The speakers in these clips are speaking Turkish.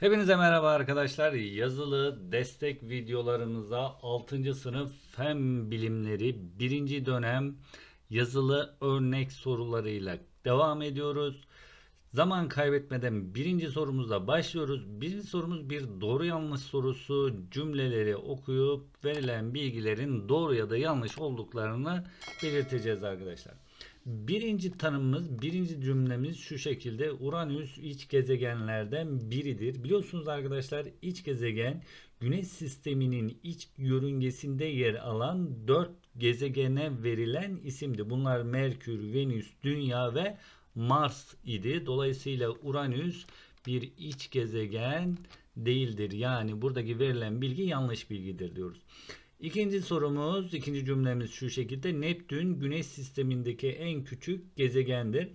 Hepinize merhaba arkadaşlar. Yazılı destek videolarımıza 6. sınıf fen bilimleri 1. dönem yazılı örnek sorularıyla devam ediyoruz. Zaman kaybetmeden birinci sorumuzla başlıyoruz. Birinci sorumuz bir doğru yanlış sorusu. Cümleleri okuyup verilen bilgilerin doğru ya da yanlış olduklarını belirteceğiz arkadaşlar. Birinci tanımımız, birinci cümlemiz şu şekilde. Uranüs iç gezegenlerden biridir. Biliyorsunuz arkadaşlar iç gezegen Güneş sisteminin iç yörüngesinde yer alan dört gezegene verilen isimdi. Bunlar Merkür, Venüs, Dünya ve Mars idi. Dolayısıyla Uranüs bir iç gezegen değildir. Yani buradaki verilen bilgi yanlış bilgidir diyoruz. İkinci sorumuz, ikinci cümlemiz şu şekilde. Neptün güneş sistemindeki en küçük gezegendir.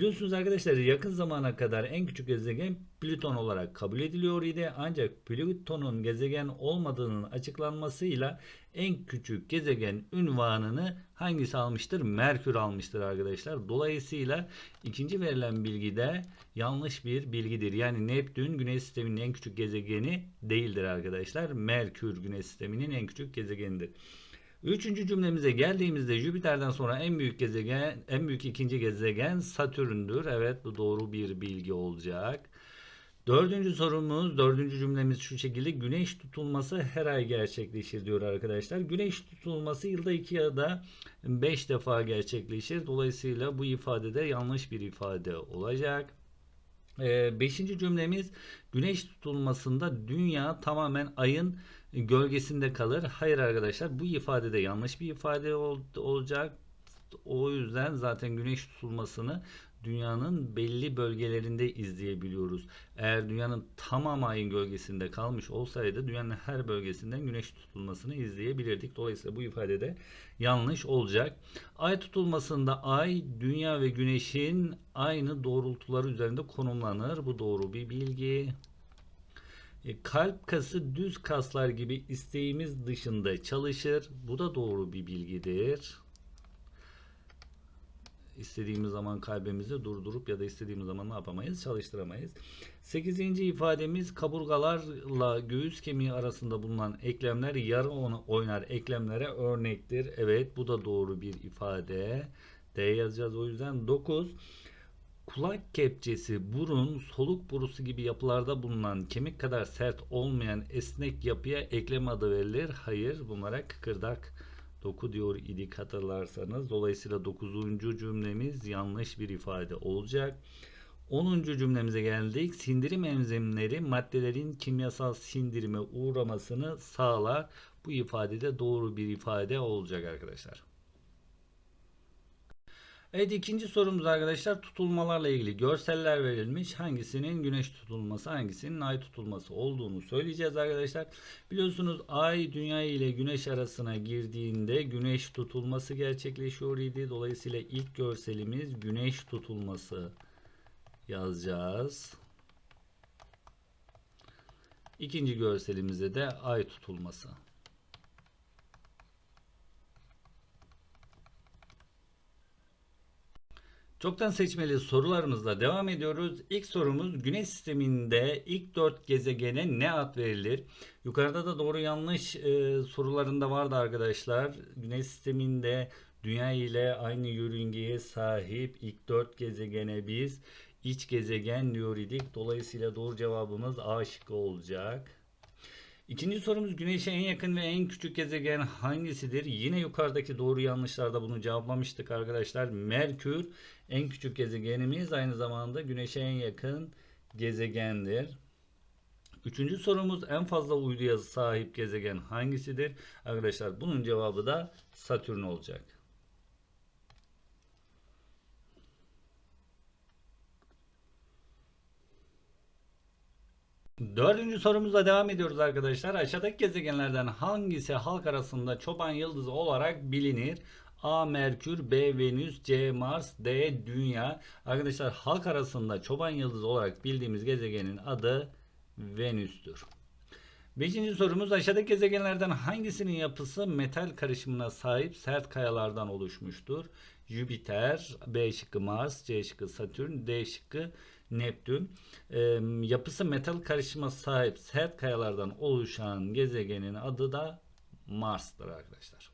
Biliyorsunuz arkadaşlar yakın zamana kadar en küçük gezegen Plüton olarak kabul ediliyor idi. Ancak Plüton'un gezegen olmadığının açıklanmasıyla en küçük gezegen ünvanını hangisi almıştır? Merkür almıştır arkadaşlar. Dolayısıyla ikinci verilen bilgi de yanlış bir bilgidir. Yani Neptün güneş sisteminin en küçük gezegeni değildir arkadaşlar. Merkür güneş sisteminin en küçük gezegenidir. Üçüncü cümlemize geldiğimizde Jüpiter'den sonra en büyük gezegen, en büyük ikinci gezegen Satürn'dür. Evet bu doğru bir bilgi olacak. Dördüncü sorumuz, dördüncü cümlemiz şu şekilde. Güneş tutulması her ay gerçekleşir diyor arkadaşlar. Güneş tutulması yılda iki ya da beş defa gerçekleşir. Dolayısıyla bu ifadede yanlış bir ifade olacak. Ee, beşinci cümlemiz güneş tutulmasında dünya tamamen ayın gölgesinde kalır. Hayır arkadaşlar bu ifadede yanlış bir ifade ol- olacak. O yüzden zaten güneş tutulmasını dünyanın belli bölgelerinde izleyebiliyoruz. Eğer dünyanın tamamı ayın gölgesinde kalmış olsaydı dünyanın her bölgesinden güneş tutulmasını izleyebilirdik. Dolayısıyla bu ifadede yanlış olacak. Ay tutulmasında ay dünya ve güneşin aynı doğrultuları üzerinde konumlanır. Bu doğru bir bilgi. E, kalp kası düz kaslar gibi isteğimiz dışında çalışır. Bu da doğru bir bilgidir. İstediğimiz zaman kalbimizi durdurup ya da istediğimiz zaman ne yapamayız? Çalıştıramayız. Sekizinci ifademiz kaburgalarla göğüs kemiği arasında bulunan eklemler yarı oynar eklemlere örnektir. Evet bu da doğru bir ifade. D yazacağız o yüzden 9. Kulak kepçesi, burun, soluk borusu gibi yapılarda bulunan kemik kadar sert olmayan esnek yapıya eklem adı verilir. Hayır bunlara kıkırdak doku diyor idik hatırlarsanız. Dolayısıyla 9. cümlemiz yanlış bir ifade olacak. 10. cümlemize geldik. Sindirim enzimleri maddelerin kimyasal sindirime uğramasını sağlar. Bu ifadede doğru bir ifade olacak arkadaşlar. Evet ikinci sorumuz arkadaşlar tutulmalarla ilgili görseller verilmiş. Hangisinin güneş tutulması hangisinin ay tutulması olduğunu söyleyeceğiz arkadaşlar. Biliyorsunuz ay dünya ile güneş arasına girdiğinde güneş tutulması gerçekleşiyor idi. Dolayısıyla ilk görselimiz güneş tutulması yazacağız. İkinci görselimizde de ay tutulması. Çoktan seçmeli sorularımızla devam ediyoruz. İlk sorumuz Güneş sisteminde ilk dört gezegene ne ad verilir? Yukarıda da doğru yanlış e, sorularında vardı arkadaşlar. Güneş sisteminde Dünya ile aynı yörüngeye sahip ilk dört gezegene biz iç gezegen diyor idik. Dolayısıyla doğru cevabımız A şıkkı olacak. İkinci sorumuz Güneş'e en yakın ve en küçük gezegen hangisidir? Yine yukarıdaki doğru yanlışlarda bunu cevaplamıştık arkadaşlar. Merkür en küçük gezegenimiz aynı zamanda Güneş'e en yakın gezegendir. Üçüncü sorumuz en fazla uyduya sahip gezegen hangisidir? Arkadaşlar bunun cevabı da Satürn olacak. Dördüncü sorumuzla devam ediyoruz arkadaşlar. Aşağıdaki gezegenlerden hangisi halk arasında çoban yıldızı olarak bilinir? A. Merkür, B. Venüs, C. Mars, D. Dünya. Arkadaşlar halk arasında çoban yıldızı olarak bildiğimiz gezegenin adı Venüs'tür. Beşinci sorumuz aşağıdaki gezegenlerden hangisinin yapısı metal karışımına sahip sert kayalardan oluşmuştur? Jüpiter, B şıkkı Mars, C şıkkı Satürn, D şıkkı Neptün. Ee, yapısı metal karışıma sahip sert kayalardan oluşan gezegenin adı da Mars'tır arkadaşlar.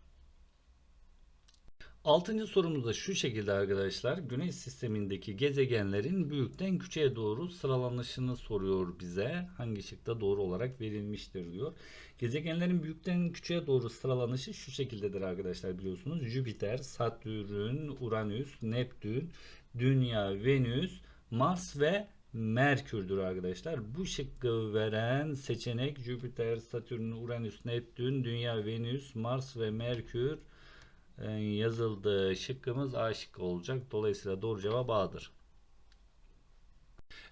Altıncı sorumuz da şu şekilde arkadaşlar. Güneş sistemindeki gezegenlerin büyükten küçüğe doğru sıralanışını soruyor bize. Hangi şıkta doğru olarak verilmiştir diyor. Gezegenlerin büyükten küçüğe doğru sıralanışı şu şekildedir arkadaşlar biliyorsunuz. Jüpiter, Satürn, Uranüs, Neptün, Dünya, Venüs, Mars ve Merkür'dür arkadaşlar. Bu şıkkı veren seçenek Jüpiter, Satürn, Uranüs, Neptün, Dünya, Venüs, Mars ve Merkür e, yazıldığı şıkkımız A şıkkı olacak. Dolayısıyla doğru cevap A'dır.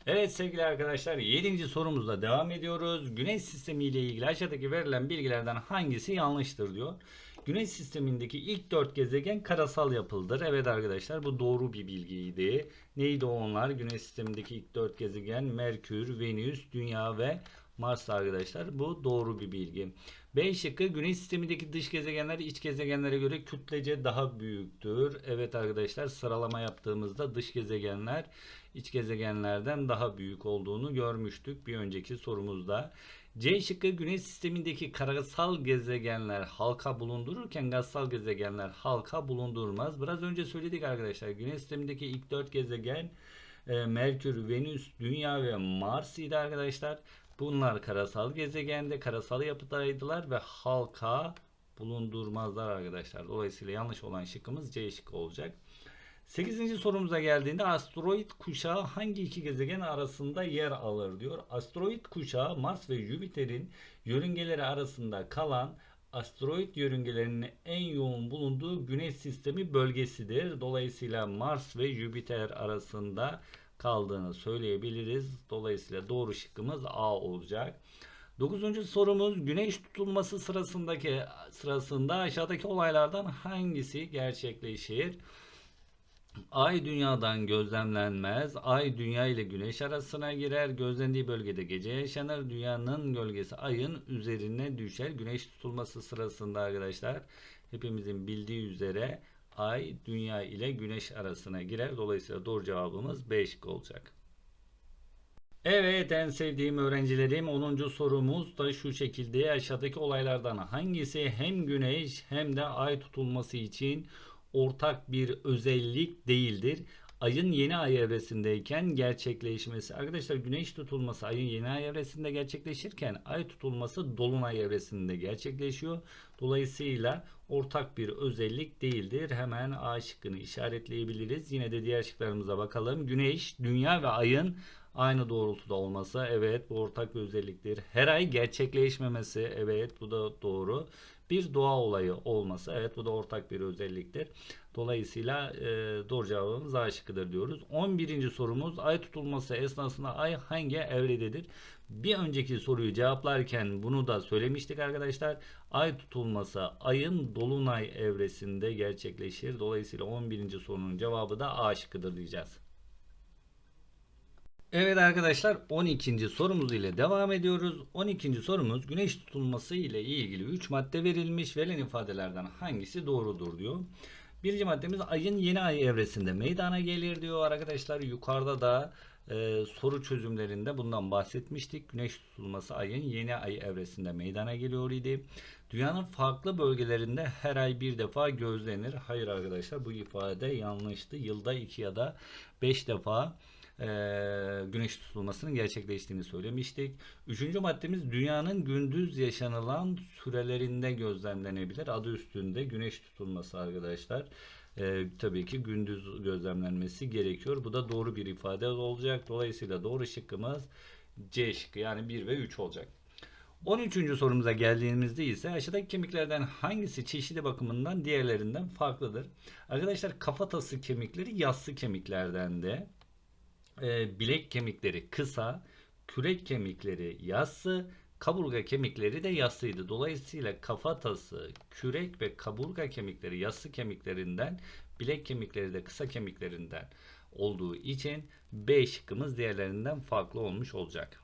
Evet sevgili arkadaşlar 7. sorumuzla devam ediyoruz. Güneş sistemi ile ilgili aşağıdaki verilen bilgilerden hangisi yanlıştır diyor. Güneş sistemindeki ilk 4 gezegen karasal yapıldır. Evet arkadaşlar bu doğru bir bilgiydi. Neydi onlar? Güneş sistemindeki ilk 4 gezegen Merkür, Venüs, Dünya ve Mars arkadaşlar. Bu doğru bir bilgi. B şıkkı Güneş sistemindeki dış gezegenler iç gezegenlere göre kütlece daha büyüktür. Evet arkadaşlar sıralama yaptığımızda dış gezegenler iç gezegenlerden daha büyük olduğunu görmüştük bir önceki sorumuzda. C şıkkı Güneş sistemindeki karasal gezegenler halka bulundururken gazsal gezegenler halka bulundurmaz. Biraz önce söyledik arkadaşlar. Güneş sistemindeki ilk 4 gezegen e, Merkür, Venüs, Dünya ve Mars idi arkadaşlar. Bunlar karasal gezegende, karasal yapıdaydılar ve halka bulundurmazlar arkadaşlar. Dolayısıyla yanlış olan şıkkımız C şıkkı olacak. 8. sorumuza geldiğinde asteroid kuşağı hangi iki gezegen arasında yer alır diyor. Asteroid kuşağı Mars ve Jüpiter'in yörüngeleri arasında kalan asteroid yörüngelerinin en yoğun bulunduğu güneş sistemi bölgesidir. Dolayısıyla Mars ve Jüpiter arasında kaldığını söyleyebiliriz. Dolayısıyla doğru şıkkımız A olacak. Dokuzuncu sorumuz güneş tutulması sırasındaki sırasında aşağıdaki olaylardan hangisi gerçekleşir? Ay dünyadan gözlemlenmez. Ay dünya ile güneş arasına girer. Gözlendiği bölgede gece yaşanır. Dünyanın gölgesi ayın üzerine düşer. Güneş tutulması sırasında arkadaşlar hepimizin bildiği üzere ay dünya ile güneş arasına girer. Dolayısıyla doğru cevabımız B şıkkı olacak. Evet en sevdiğim öğrencilerim 10. sorumuz da şu şekilde aşağıdaki olaylardan hangisi hem güneş hem de ay tutulması için ortak bir özellik değildir. Ayın yeni ay evresindeyken gerçekleşmesi. Arkadaşlar güneş tutulması ayın yeni ay evresinde gerçekleşirken ay tutulması dolunay evresinde gerçekleşiyor. Dolayısıyla ortak bir özellik değildir. Hemen A şıkkını işaretleyebiliriz. Yine de diğer şıklarımıza bakalım. Güneş, dünya ve ayın aynı doğrultuda olması evet bu ortak bir özelliktir. Her ay gerçekleşmemesi evet bu da doğru bir doğa olayı olması. Evet bu da ortak bir özelliktir. Dolayısıyla e, doğru cevabımız A şıkkıdır diyoruz. 11. sorumuz ay tutulması esnasında ay hangi evrededir? Bir önceki soruyu cevaplarken bunu da söylemiştik arkadaşlar. Ay tutulması ayın dolunay evresinde gerçekleşir. Dolayısıyla 11. sorunun cevabı da A şıkkıdır diyeceğiz. Evet arkadaşlar 12. sorumuz ile devam ediyoruz. 12. sorumuz güneş tutulması ile ilgili 3 madde verilmiş. Verilen ifadelerden hangisi doğrudur diyor. Birinci maddemiz ayın yeni ay evresinde meydana gelir diyor arkadaşlar. Yukarıda da e, soru çözümlerinde bundan bahsetmiştik. Güneş tutulması ayın yeni ay evresinde meydana geliyor idi. Dünyanın farklı bölgelerinde her ay bir defa gözlenir. Hayır arkadaşlar bu ifade yanlıştı. Yılda iki ya da beş defa e, güneş tutulmasının gerçekleştiğini söylemiştik. Üçüncü maddemiz dünyanın gündüz yaşanılan sürelerinde gözlemlenebilir. Adı üstünde güneş tutulması arkadaşlar. E, tabii ki gündüz gözlemlenmesi gerekiyor. Bu da doğru bir ifade olacak. Dolayısıyla doğru şıkkımız C şıkkı yani 1 ve 3 olacak. 13. sorumuza geldiğimizde ise aşağıdaki kemiklerden hangisi çeşidi bakımından diğerlerinden farklıdır? Arkadaşlar kafatası kemikleri yassı kemiklerden de e, bilek kemikleri kısa, kürek kemikleri yassı, kaburga kemikleri de yassıydı. Dolayısıyla kafatası, kürek ve kaburga kemikleri yassı kemiklerinden, bilek kemikleri de kısa kemiklerinden olduğu için B şıkkımız diğerlerinden farklı olmuş olacak.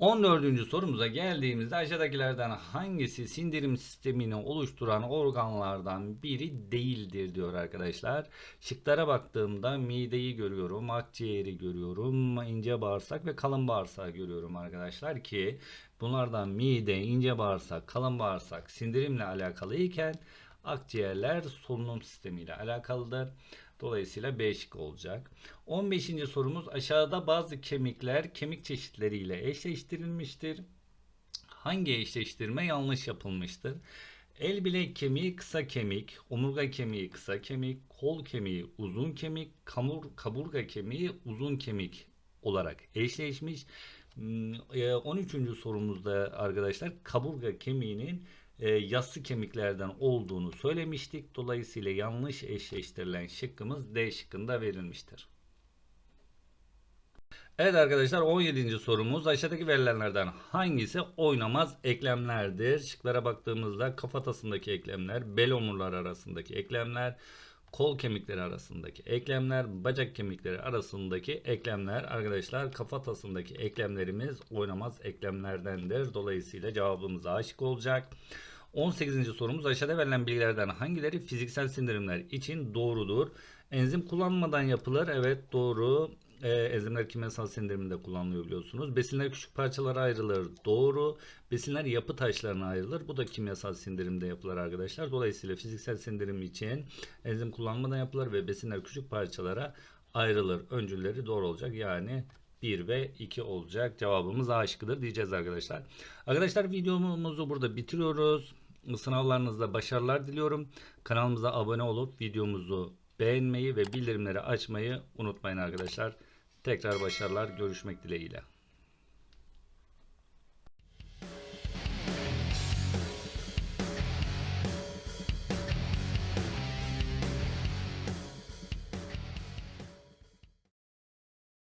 14. sorumuza geldiğimizde aşağıdakilerden hangisi sindirim sistemini oluşturan organlardan biri değildir diyor arkadaşlar. Şıklara baktığımda mideyi görüyorum, akciğeri görüyorum, ince bağırsak ve kalın bağırsağı görüyorum arkadaşlar ki bunlardan mide, ince bağırsak, kalın bağırsak sindirimle alakalı iken akciğerler solunum sistemiyle alakalıdır. Dolayısıyla B şıkkı olacak. 15. sorumuz aşağıda bazı kemikler kemik çeşitleriyle eşleştirilmiştir. Hangi eşleştirme yanlış yapılmıştır? El bilek kemiği kısa kemik, omurga kemiği kısa kemik, kol kemiği uzun kemik, kamur, kaburga kemiği uzun kemik olarak eşleşmiş. Hmm, e, 13. sorumuzda arkadaşlar kaburga kemiğinin e, kemiklerden olduğunu söylemiştik. Dolayısıyla yanlış eşleştirilen şıkkımız D şıkkında verilmiştir. Evet arkadaşlar 17. sorumuz aşağıdaki verilenlerden hangisi oynamaz eklemlerdir? Şıklara baktığımızda kafatasındaki eklemler, bel omurları arasındaki eklemler, kol kemikleri arasındaki eklemler, bacak kemikleri arasındaki eklemler arkadaşlar kafatasındaki eklemlerimiz oynamaz eklemlerdendir. Dolayısıyla cevabımız A şıkkı olacak. 18. sorumuz aşağıda verilen bilgilerden hangileri fiziksel sindirimler için doğrudur? Enzim kullanmadan yapılır. Evet doğru. Ee, enzimler kimyasal sindiriminde kullanılıyor biliyorsunuz. Besinler küçük parçalara ayrılır. Doğru. Besinler yapı taşlarına ayrılır. Bu da kimyasal sindirimde yapılır arkadaşlar. Dolayısıyla fiziksel sindirim için enzim kullanmadan yapılır ve besinler küçük parçalara ayrılır. Öncülleri doğru olacak. Yani 1 ve 2 olacak. Cevabımız A şıkkıdır diyeceğiz arkadaşlar. Arkadaşlar videomuzu burada bitiriyoruz. Sınavlarınızda başarılar diliyorum. Kanalımıza abone olup videomuzu beğenmeyi ve bildirimleri açmayı unutmayın arkadaşlar. Tekrar başarılar. Görüşmek dileğiyle.